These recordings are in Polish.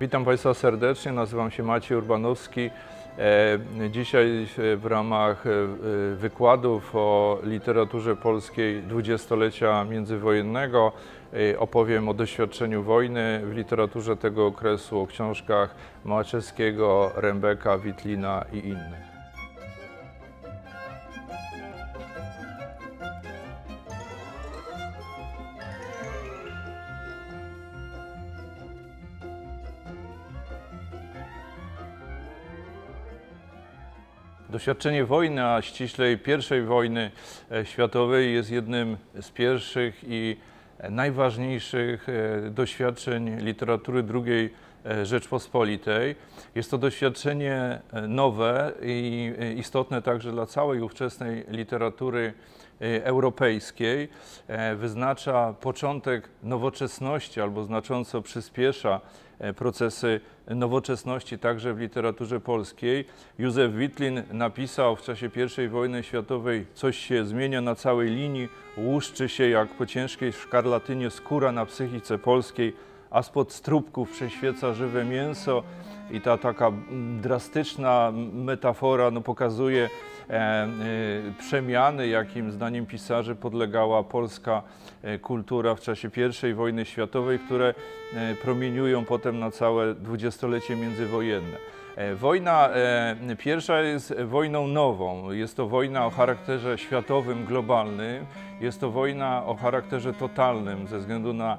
Witam Państwa serdecznie, nazywam się Maciej Urbanowski. E, Dzisiaj e, w ramach e, wykładów o literaturze polskiej dwudziestolecia międzywojennego opowiem o doświadczeniu wojny w literaturze tego okresu, o książkach Małaczewskiego, Rembeka, Witlina i innych. Doświadczenie wojny, a ściślej I wojny e, światowej jest jednym z pierwszych i najważniejszych e, doświadczeń literatury e, Rzeczpospolitej. Jest to doświadczenie e, nowe i e, istotne także dla całej ówczesnej literatury e, europejskiej. E, Wyznacza początek nowoczesności albo znacząco przyspiesza e, procesy nowoczesności także w literaturze polskiej. Józef Witlin napisał w czasie I wojny światowej coś się zmienia na całej linii, łuszczy się jak po ciężkiej szkarlatynie skóra na psychice polskiej, a spod strubków prześwieca żywe mięso i ta taka drastyczna metafora no, pokazuje e, e, przemiany, jakim zdaniem pisarzy podlegała polska e, kultura w czasie I wojny światowej, które e, promieniują potem na całe dwudziestolecie międzywojenne. Wojna pierwsza jest wojną nową. Jest to wojna o charakterze światowym, globalnym. Jest to wojna o charakterze totalnym ze względu na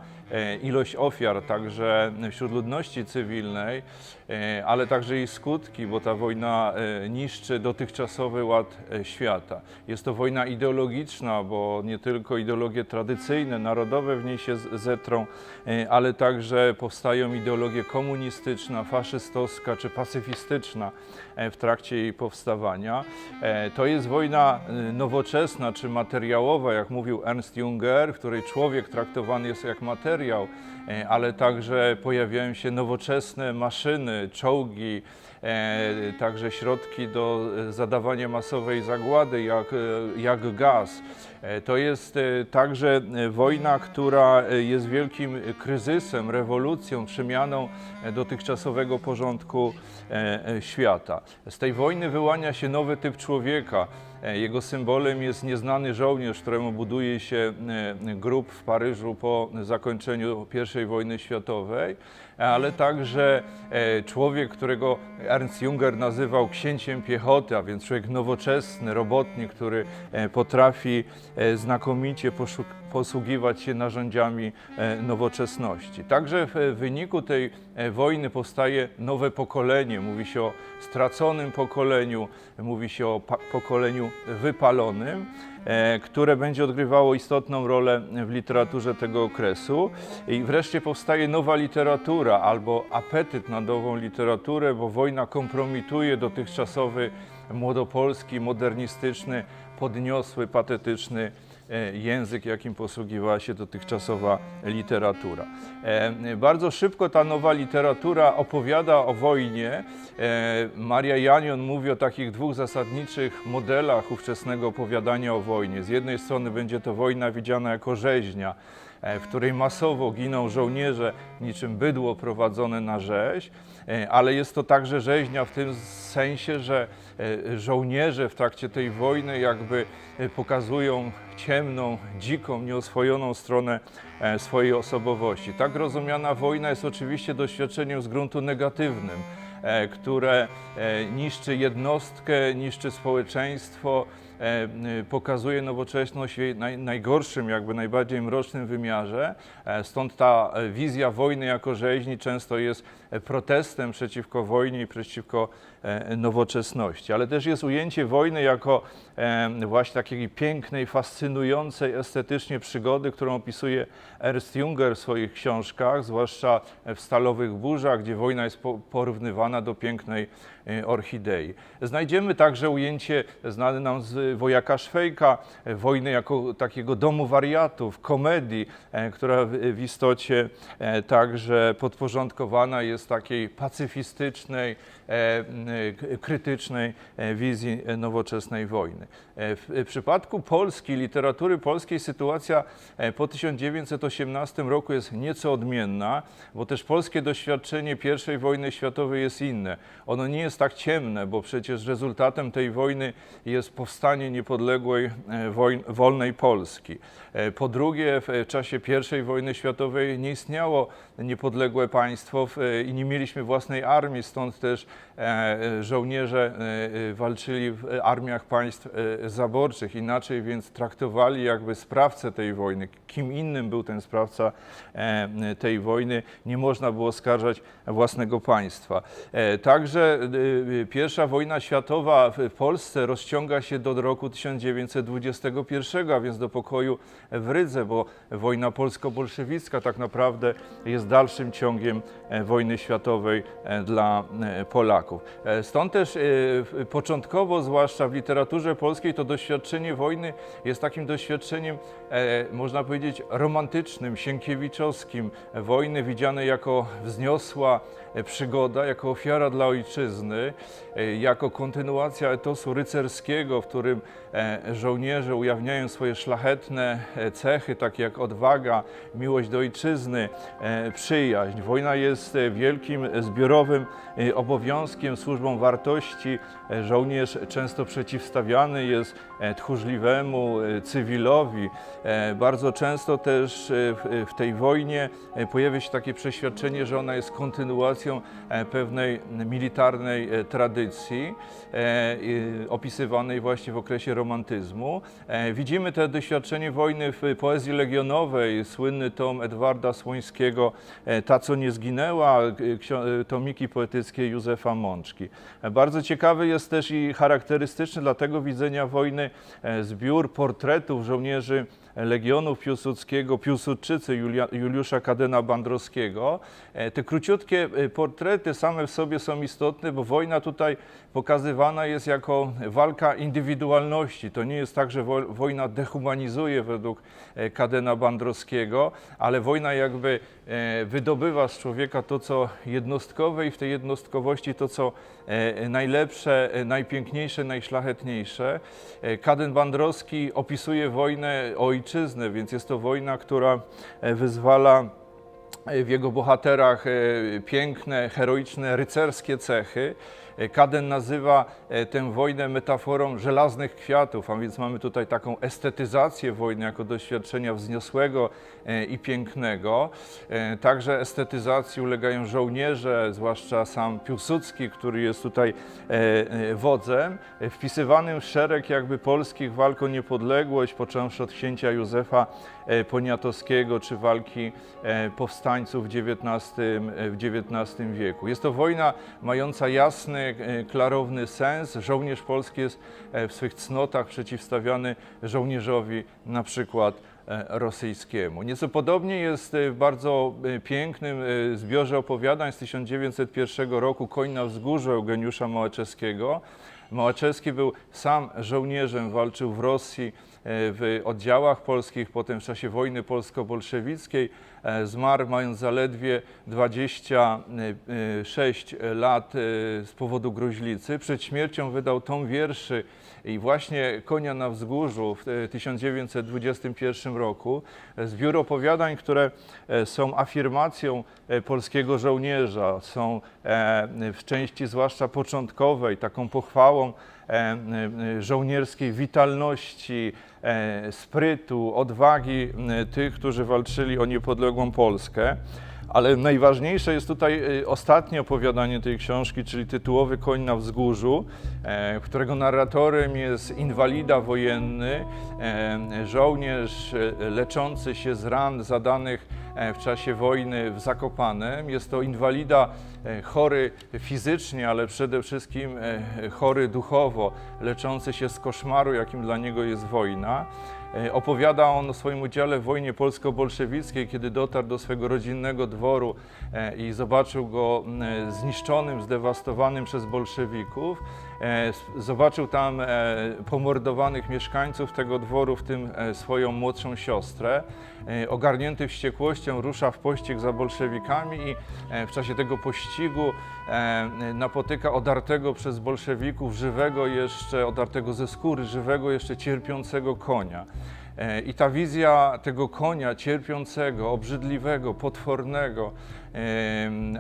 ilość ofiar, także wśród ludności cywilnej, e, ale także jej skutki, bo ta wojna e, niszczy dotychczasowy ład e, świata. Jest to wojna ideologiczna, bo nie tylko ideologie tradycyjne, narodowe w niej się zetrą, e, ale także powstają ideologie komunistyczna, faszystowska czy pacyfistyczna e, w trakcie jej powstawania. E, To jest wojna e, nowoczesna czy materiałowa, jak mówił Ernst Junger, w której człowiek traktowany jest jak materiał, e, ale także pojawiają się nowoczesne maszyny, czołgi, e, także środki do e, zadawania masowej zagłady, jak, jak gaz. E, To jest e, także e, wojna, która jest wielkim kryzysem, rewolucją, przemianą dotychczasowego porządku świata. Z tej wojny wyłania się nowy typ człowieka. Jego symbolem jest nieznany żołnierz, któremu buduje się grób w Paryżu po zakończeniu I wojny światowej, ale także człowiek, którego Ernst Junger nazywał księciem piechoty, a więc człowiek nowoczesny, robotnik, który potrafi znakomicie poszuk- posługiwać się narzędziami e, nowoczesności. Także w wyniku tej e, wojny powstaje nowe pokolenie. Mówi się o straconym pokoleniu, mówi się o pokoleniu wypalonym, e, które będzie odgrywało istotną rolę w literaturze tego okresu. I wreszcie powstaje nowa literatura albo apetyt na nową literaturę, bo wojna kompromituje dotychczasowy młodopolski, modernistyczny, podniosły, patetyczny e, język, jakim posługiwała się dotychczasowa literatura. E, Bardzo szybko ta nowa literatura opowiada o wojnie. E, Maria Janion mówi o takich dwóch zasadniczych modelach ówczesnego opowiadania o wojnie. Z jednej strony będzie to wojna widziana jako rzeźnia, w której masowo giną żołnierze, niczym bydło prowadzone na rzeź, ale jest to także rzeźnia w tym sensie, że żołnierze w trakcie tej wojny jakby e, pokazują ciemną, dziką, nieoswojoną stronę e, swojej osobowości. Tak rozumiana wojna jest oczywiście doświadczeniem z gruntu negatywnym, e, które e, niszczy jednostkę, niszczy społeczeństwo, e, pokazuje nowoczesność w jej naj, najgorszym, jakby najbardziej mrocznym wymiarze. E, Stąd ta e, wizja wojny jako rzeźni często jest e, protestem przeciwko wojnie i przeciwko e, nowoczesności. Ale też jest ujęcie wojny jako e, właśnie takiej pięknej, fascynującej estetycznie przygody, którą opisuje Ernst Junger w swoich książkach, zwłaszcza w Stalowych Burzach, gdzie wojna jest po- porównywana do pięknej e, orchidei. Znajdziemy także ujęcie znane nam z wojaka Szwejka, e, wojny jako takiego domu wariatów, komedii, e, która w, istocie e, także podporządkowana jest takiej pacyfistycznej, e, krytycznej e, wizji e, nowoczesnej wojny. E, W przypadku Polski, literatury polskiej sytuacja e, po 1918 roku jest nieco odmienna, bo też polskie doświadczenie I wojny światowej jest inne. Ono nie jest tak ciemne, bo przecież rezultatem tej wojny jest powstanie niepodległej, e, wolnej Polski. E, Po drugie, w e, czasie I wojny światowej nie istniało niepodległe państwo e, i nie mieliśmy własnej armii, stąd też e, e, żołnierze e, e, walczyli w e, armiach państw e, zaborczych. Inaczej więc traktowali jakby sprawcę tej wojny. Kim innym był ten sprawca e, tej wojny, nie można było oskarżać własnego państwa. E, Także e, pierwsza wojna światowa w Polsce rozciąga się do roku 1921, a więc do pokoju w Rydze, bo wojna polsko-bolszewicka tak naprawdę jest dalszym ciągiem e, wojny światowej e, dla e, Polaków. E, Stąd też e, początkowo, zwłaszcza w literaturze polskiej, to doświadczenie wojny jest takim doświadczeniem, e, można powiedzieć, romantycznym, sienkiewiczowskim. Wojny widzianej jako wzniosła przygoda, jako ofiara dla ojczyzny, jako kontynuacja etosu rycerskiego, w którym żołnierze ujawniają swoje szlachetne cechy, takie jak odwaga, miłość do ojczyzny, przyjaźń. Wojna jest wielkim zbiorowym obowiązkiem, służbą wartości. E, Żołnierz często przeciwstawiany jest e, tchórzliwemu e, cywilowi. Bardzo często też w, tej wojnie pojawia się takie przeświadczenie, że ona jest kontynuacją pewnej militarnej tradycji opisywanej właśnie w okresie romantyzmu. Widzimy to doświadczenie wojny w poezji legionowej, słynny tom Edwarda Słońskiego Ta, co nie zginęła, tomiki poetyckie Józefa Mączki. E, Bardzo ciekawy jest też i charakterystyczny dla tego widzenia wojny e, zbiór portretów żołnierzy Legionów Piłsudskiego, Piłsudczycy Julia, Juliusza Kadena Bandrowskiego. E, Te króciutkie portrety same w sobie są istotne, bo wojna tutaj pokazywana jest jako walka indywidualności. To nie jest tak, że wo- wojna dehumanizuje według Kadena Bandrowskiego, ale wojna jakby wydobywa z człowieka to, co jednostkowe i w tej jednostkowości to, co e, najlepsze, e, najpiękniejsze, najszlachetniejsze. E, Kaden Bandrowski opisuje wojnę o ojczyznę, więc jest to wojna, która e, wyzwala e, w jego bohaterach e, piękne, heroiczne, rycerskie cechy. Kaden nazywa e, tę wojnę metaforą żelaznych kwiatów, a więc mamy tutaj taką estetyzację wojny jako doświadczenia wzniosłego e, i pięknego. E, Także estetyzacji ulegają żołnierze, zwłaszcza sam Piłsudski, który jest tutaj wodzem, wpisywanym w szereg jakby polskich walk o niepodległość, począwszy od księcia Józefa Poniatowskiego czy walki powstańców w XIX, w XIX wieku. Jest to wojna mająca jasny, klarowny sens. Żołnierz polski jest e, w swych cnotach przeciwstawiany żołnierzowi na przykład e, rosyjskiemu. Nieco podobnie jest e, w bardzo e, pięknym e, zbiorze opowiadań z 1901 roku Koń na wzgórzu Eugeniusza Małeczewskiego. Małeczewski był sam żołnierzem, walczył w Rosji, e, w oddziałach polskich, potem w czasie wojny polsko-bolszewickiej. E, Zmarł mając zaledwie 26 lat e, z powodu gruźlicy. Przed śmiercią wydał tom wierszy i właśnie Konia na wzgórzu w e, 1921 roku. E, Zbiór opowiadań, które e, są afirmacją e, polskiego żołnierza, są w części zwłaszcza początkowej, taką pochwałą żołnierskiej witalności, sprytu, odwagi tych, którzy walczyli o niepodległą Polskę. Ale najważniejsze jest tutaj y, ostatnie opowiadanie tej książki, czyli tytułowy Koń na wzgórzu, e, którego narratorem jest inwalida wojenny, e, żołnierz e, leczący się z ran zadanych w czasie wojny w Zakopanem. Jest to inwalida chory fizycznie, ale przede wszystkim chory duchowo, leczący się z koszmaru, jakim dla niego jest wojna. E, Opowiada on o swoim udziale w wojnie polsko-bolszewickiej, kiedy dotarł do swego rodzinnego dworu e, i zobaczył go m, e, zniszczonym, zdewastowanym przez bolszewików. E, Zobaczył tam e, pomordowanych mieszkańców tego dworu, w tym e, swoją młodszą siostrę. Ogarnięty wściekłością rusza w pościg za bolszewikami i w czasie tego pościgu napotyka odartego przez bolszewików żywego jeszcze, odartego ze skóry, żywego jeszcze cierpiącego konia. I ta wizja tego konia cierpiącego, obrzydliwego, potwornego,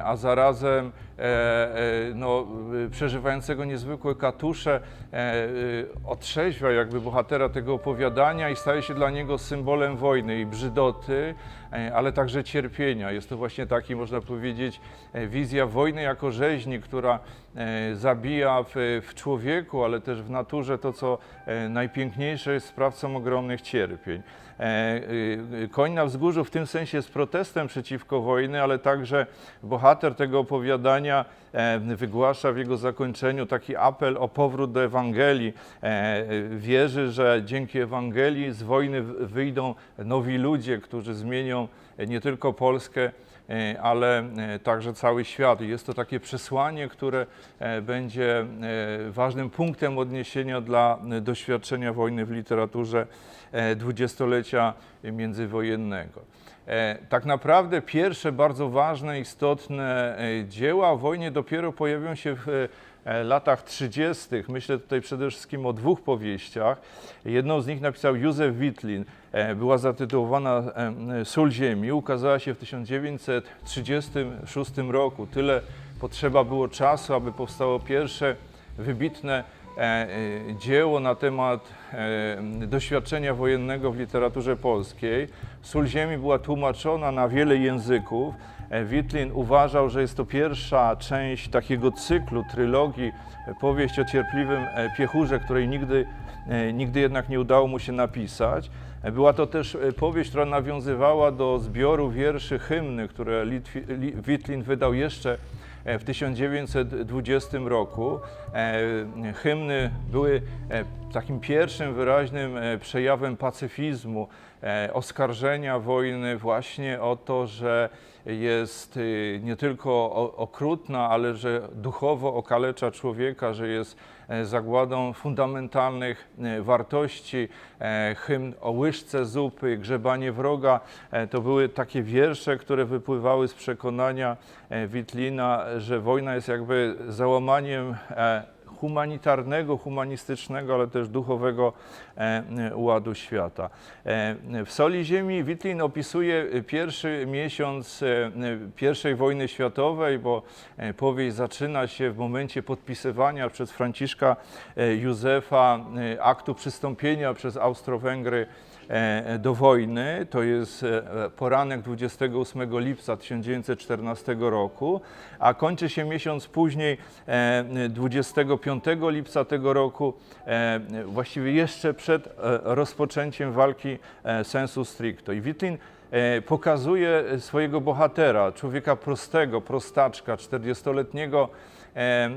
a zarazem e, e, no, y, przeżywającego niezwykłe katusze, e, otrzeźwia jakby bohatera tego opowiadania i staje się dla niego symbolem wojny i brzydoty, e, ale także cierpienia. Jest to właśnie taki, można powiedzieć, e, wizja wojny jako rzeźni, która e, zabija w, w człowieku, ale też w naturze to, co e, najpiękniejsze jest sprawcą ogromnych cierpień. E, y, y, Koń na wzgórzu w tym sensie jest protestem przeciwko wojny, ale także bohater tego opowiadania e, wygłasza w jego zakończeniu taki apel o powrót do Ewangelii. E, y, Wierzy, że dzięki Ewangelii z wojny wyjdą nowi ludzie, którzy zmienią nie tylko Polskę, ale e, także cały świat. Jest to takie przesłanie, które e, będzie e, ważnym punktem odniesienia dla e, doświadczenia wojny w literaturze e, dwudziestolecia międzywojennego. E, Tak naprawdę pierwsze bardzo ważne, istotne e, dzieła o wojnie dopiero pojawią się w e, latach 30. Myślę tutaj przede wszystkim o dwóch powieściach. Jedną z nich napisał Józef Witlin. E, Była zatytułowana e, Sól Ziemi. Ukazała się w 1936 roku. Tyle potrzeba było czasu, aby powstało pierwsze wybitne e, e, dzieło na temat e, doświadczenia wojennego w literaturze polskiej. Sól Ziemi była tłumaczona na wiele języków. E, Witlin uważał, że jest to pierwsza część takiego cyklu, trylogii, e, powieść o cierpliwym e, piechurze, której nigdy, nigdy jednak nie udało mu się napisać. Była to też powieść, która nawiązywała do zbioru wierszy hymny, które Witlin wydał jeszcze w 1920 roku. Hymny były takim pierwszym wyraźnym przejawem pacyfizmu, oskarżenia wojny właśnie o to, że jest y, nie tylko okrutna, ale że duchowo okalecza człowieka, że jest e, zagładą fundamentalnych e, wartości. E, Hymn o łyżce zupy, grzebanie wroga, to były takie wiersze, które wypływały z przekonania Witlina, że wojna jest jakby załamaniem humanitarnego, humanistycznego, ale też duchowego e, e, ładu świata. E, W Soli Ziemi Witlin opisuje pierwszy miesiąc I wojny światowej, bo powieść zaczyna się w momencie podpisywania przez Franciszka Józefa aktu przystąpienia przez Austro-Węgry do wojny. To jest e, poranek 28 lipca 1914 roku, a kończy się miesiąc później, e, 25 lipca tego roku, e, właściwie jeszcze przed e, rozpoczęciem walki e, sensu stricto. I Witlin e, pokazuje swojego bohatera, człowieka prostego, prostaczka, 40-letniego e, e,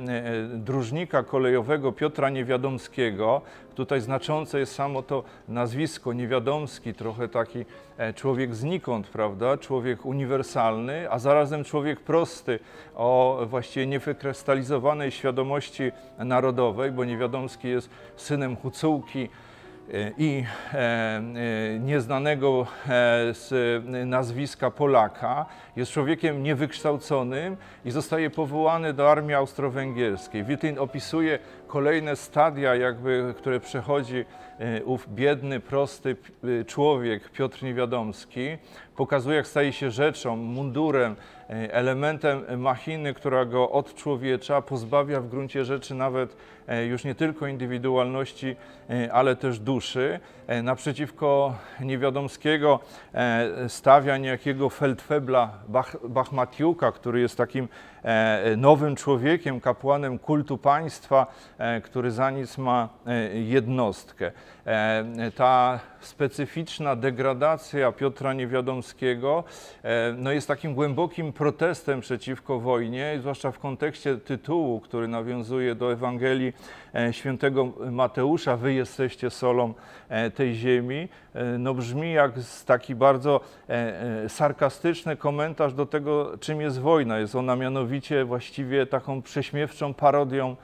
dróżnika kolejowego Piotra Niewiadomskiego. Tutaj znaczące jest samo to nazwisko Niewiadomski, trochę taki e, człowiek znikąd, prawda? Człowiek uniwersalny, a zarazem człowiek prosty, o właściwie niewykrystalizowanej świadomości narodowej, bo Niewiadomski jest synem Hucułki, e, i e, e, nieznanego e, z nazwiska Polaka. Jest człowiekiem niewykształconym i zostaje powołany do armii austro-węgierskiej. Witlin opisuje kolejne stadia, jakby, które przechodzi ów biedny, prosty człowiek, Piotr Niewiadomski. Pokazuje, jak staje się rzeczą, mundurem, e, elementem machiny, która go odczłowiecza, pozbawia w gruncie rzeczy nawet e, już nie tylko indywidualności, e, ale też duszy. Naprzeciwko Niewiadomskiego stawia niejakiego Feldfebla Bach, Bachmatiuka, który jest takim nowym człowiekiem, kapłanem kultu państwa, który za nic ma jednostkę. E, Ta specyficzna degradacja Piotra Niewiadomskiego e, no jest takim głębokim protestem przeciwko wojnie, zwłaszcza w kontekście tytułu, który nawiązuje do Ewangelii e, świętego Mateusza, wy jesteście solą tej ziemi, no brzmi jak taki bardzo sarkastyczny komentarz do tego, czym jest wojna. Jest ona mianowicie właściwie taką prześmiewczą parodią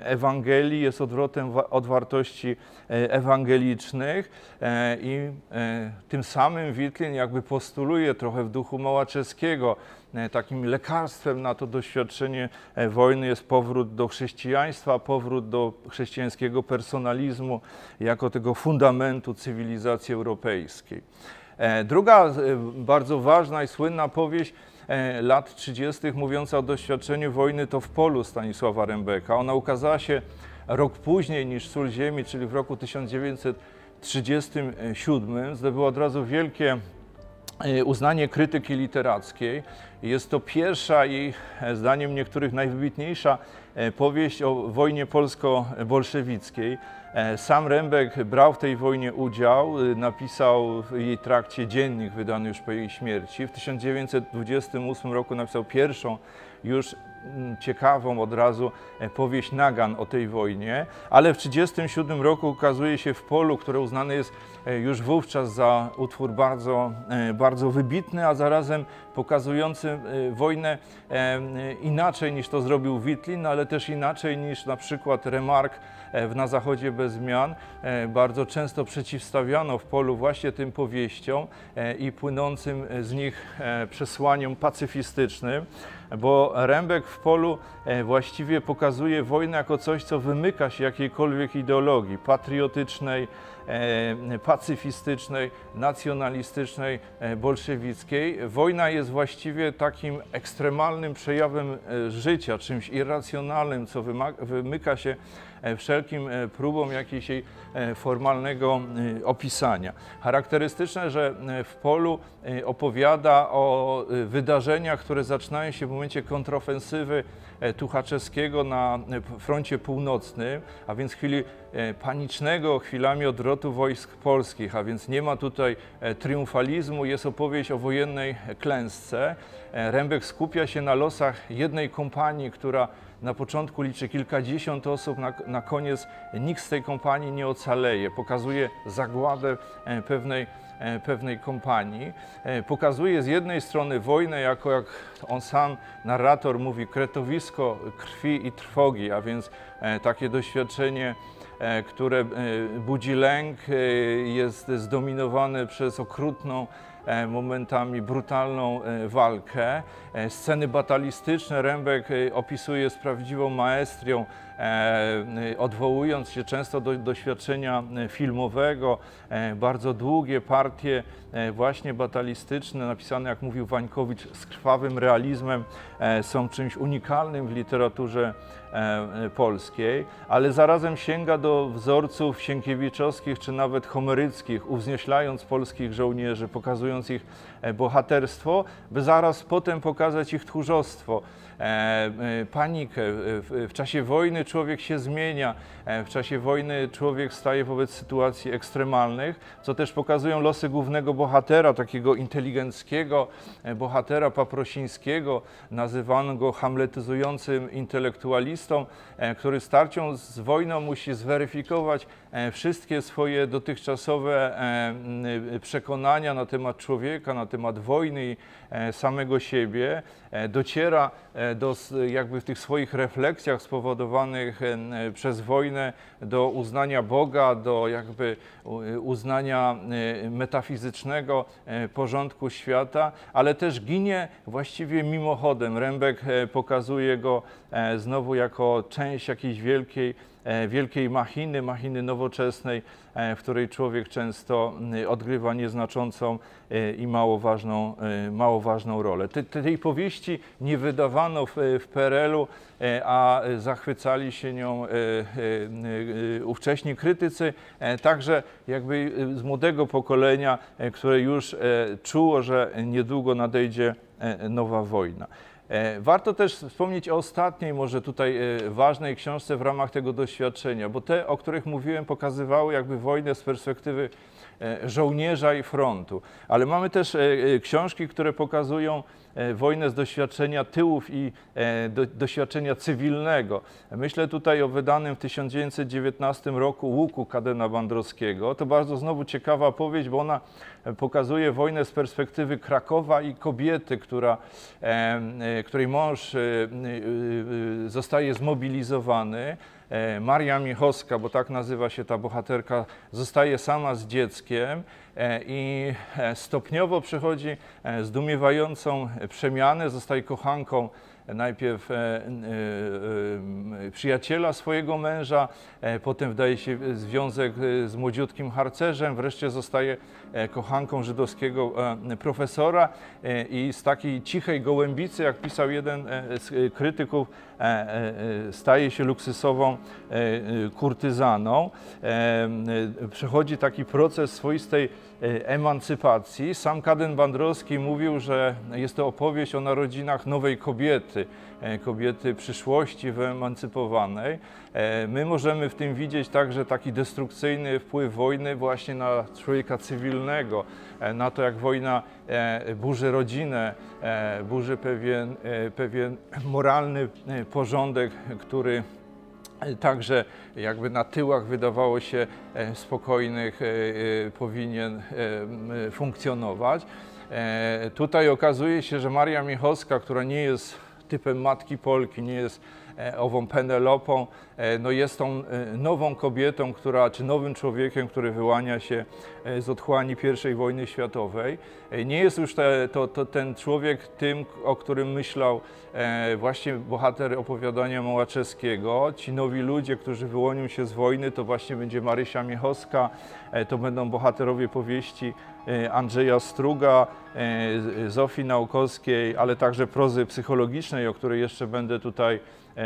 Ewangelii, jest odwrotem od wartości e, ewangelicznych e, i e, tym samym Witlin jakby postuluje trochę w duchu Małaczeskiego, e, takim lekarstwem na to doświadczenie wojny jest powrót do chrześcijaństwa, powrót do chrześcijańskiego personalizmu jako tego fundamentu cywilizacji europejskiej. Druga bardzo ważna i słynna powieść lat 30. mówiąca o doświadczeniu wojny to w polu Stanisława Rembeka. Ona ukazała się rok później niż Sól Ziemi, czyli w roku 1937. Zdobyła od razu wielkie e, uznanie krytyki literackiej. Jest to pierwsza i e, zdaniem niektórych najwybitniejsza e, powieść o wojnie polsko-bolszewickiej. Sam Rembek brał w tej wojnie udział, napisał w jej trakcie dziennik wydany już po jej śmierci. W 1928 roku napisał pierwszą już ciekawą od razu e, powieść Nagan o tej wojnie, ale w 1937 roku ukazuje się w polu, które uznane jest e, już wówczas za utwór bardzo, e, bardzo wybitny, a zarazem pokazujący wojnę inaczej niż to zrobił Witlin, ale też inaczej niż na przykład Remark w Na Zachodzie bez zmian. Bardzo często przeciwstawiano w polu właśnie tym powieściom i płynącym z nich przesłaniom pacyfistycznym, bo Rembek w polu e, właściwie pokazuje wojnę jako coś, co wymyka się jakiejkolwiek ideologii patriotycznej, e, pacyfistycznej, nacjonalistycznej, e, bolszewickiej. Wojna jest właściwie takim ekstremalnym przejawem życia, czymś irracjonalnym, co wymyka się wszelkim e, próbom jakiegoś jej e, formalnego e, opisania. Charakterystyczne, że e, w polu e, opowiada o e, wydarzeniach, które zaczynają się w momencie kontrofensywy e, Tuchaczewskiego na e, froncie północnym, a więc chwili e, panicznego, chwilami odwrotu wojsk polskich, a więc nie ma tutaj e, triumfalizmu, jest opowieść o wojennej klęsce. E, Rembek skupia się na losach jednej kompanii, która na początku liczy kilkadziesiąt osób, na, na koniec nikt z tej kompanii nie ocaleje. Pokazuje zagładę e, pewnej, e, pewnej kompanii. E, Pokazuje z jednej strony wojnę jako, jak on sam, narrator mówi, kretowisko krwi i trwogi, a więc takie doświadczenie które budzi lęk, jest zdominowane przez okrutną, momentami brutalną e, walkę. E, Sceny batalistyczne Rembek e, opisuje z prawdziwą maestrią, e, e, odwołując się często do doświadczenia e, filmowego. E, Bardzo długie partie e, właśnie batalistyczne, napisane, jak mówił Wańkowicz, z krwawym realizmem, e, są czymś unikalnym w literaturze e, e, polskiej, ale zarazem sięga do wzorców sienkiewiczowskich czy nawet homeryckich, uwznieślając polskich żołnierzy, pokazując ich e, bohaterstwo, by zaraz potem pokazać ich tchórzostwo, e, e, panikę. W, czasie wojny człowiek się zmienia, e, w czasie wojny człowiek staje wobec sytuacji ekstremalnych, co też pokazują losy głównego bohatera, takiego inteligenckiego e, bohatera paprosińskiego, nazywano go hamletyzującym intelektualistą, e, który starcią z wojną musi zweryfikować e, wszystkie swoje dotychczasowe e, przekonania na temat człowieka, na temat wojny i e, samego siebie. E, Dociera e, do, jakby w tych swoich refleksjach spowodowanych przez wojnę do uznania Boga, do jakby uznania metafizycznego porządku świata, ale też ginie właściwie mimochodem. Rembek e, pokazuje go znowu jako część jakiejś wielkiej, wielkiej machiny, machiny nowoczesnej, e, w której człowiek często odgrywa nieznaczącą e, i mało ważną, e, mało ważną rolę. Te, te- tej powieści nie wydawano w, PRL-u, e, a zachwycali się nią e, e, e, ówcześni krytycy, e, także jakby e, z młodego pokolenia, e, które już e, czuło, że niedługo nadejdzie e, nowa wojna. E, Warto też wspomnieć o ostatniej, może tutaj e, ważnej książce w ramach tego doświadczenia, bo te, o których mówiłem, pokazywały jakby wojnę z perspektywy żołnierza i frontu. Ale mamy też e, e, książki, które pokazują e, wojnę z doświadczenia tyłów i e, do, doświadczenia cywilnego. Myślę tutaj o wydanym w 1919 roku Łuku Kadena Bandrowskiego. To bardzo znowu ciekawa powieść, bo ona e, pokazuje wojnę z perspektywy Krakowa i kobiety, która, e, e, której mąż e, e, e, zostaje zmobilizowany. E, Maria Michowska, bo tak nazywa się ta bohaterka, zostaje sama z dzieckiem e, i e, stopniowo przechodzi zdumiewającą przemianę, zostaje kochanką najpierw przyjaciela swojego męża, potem wdaje się w związek z młodziutkim harcerzem, wreszcie zostaje kochanką żydowskiego profesora i z takiej cichej gołębicy, jak pisał jeden z krytyków, staje się luksusową e, e, kurtyzaną. E, e, Przechodzi taki proces swoistej e, emancypacji. Sam Kaden Bandrowski mówił, że jest to opowieść o narodzinach nowej kobiety, e, kobiety przyszłości wyemancypowanej. E, My możemy w tym widzieć także taki destrukcyjny wpływ wojny właśnie na człowieka cywilnego, e, na to jak wojna e, burzy rodzinę, e, burzy pewien, e, pewien moralny e, porządek, który także jakby na tyłach wydawało się e, spokojnych e, e, powinien e, funkcjonować. E, Tutaj okazuje się, że Maria Michowska, która nie jest typem matki Polki, nie jest e, ową Penelopą, e, no jest tą e, nową kobietą, która, czy nowym człowiekiem, który wyłania się z otchłani I wojny światowej. Nie jest już te, to, to ten człowiek tym, o którym myślał właśnie bohater opowiadania Mołaczewskiego. Ci nowi ludzie, którzy wyłonią się z wojny, to właśnie będzie Marysia Miechowska, to będą bohaterowie powieści Andrzeja Struga, e, Zofii Naukowskiej, ale także prozy psychologicznej, o której jeszcze będę tutaj e,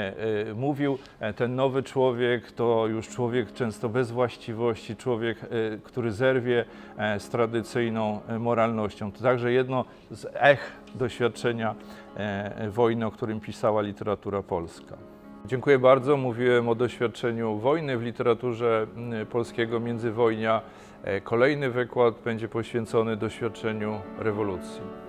e, mówił. E, Ten nowy człowiek to już człowiek często bez właściwości, człowiek, e, który zerwie e, z tradycyjną e, moralnością. To także jedno z ech doświadczenia e, wojny, o którym pisała literatura polska. Dziękuję bardzo. Mówiłem o doświadczeniu wojny w literaturze polskiego międzywojnia. E, Kolejny wykład będzie poświęcony doświadczeniu rewolucji.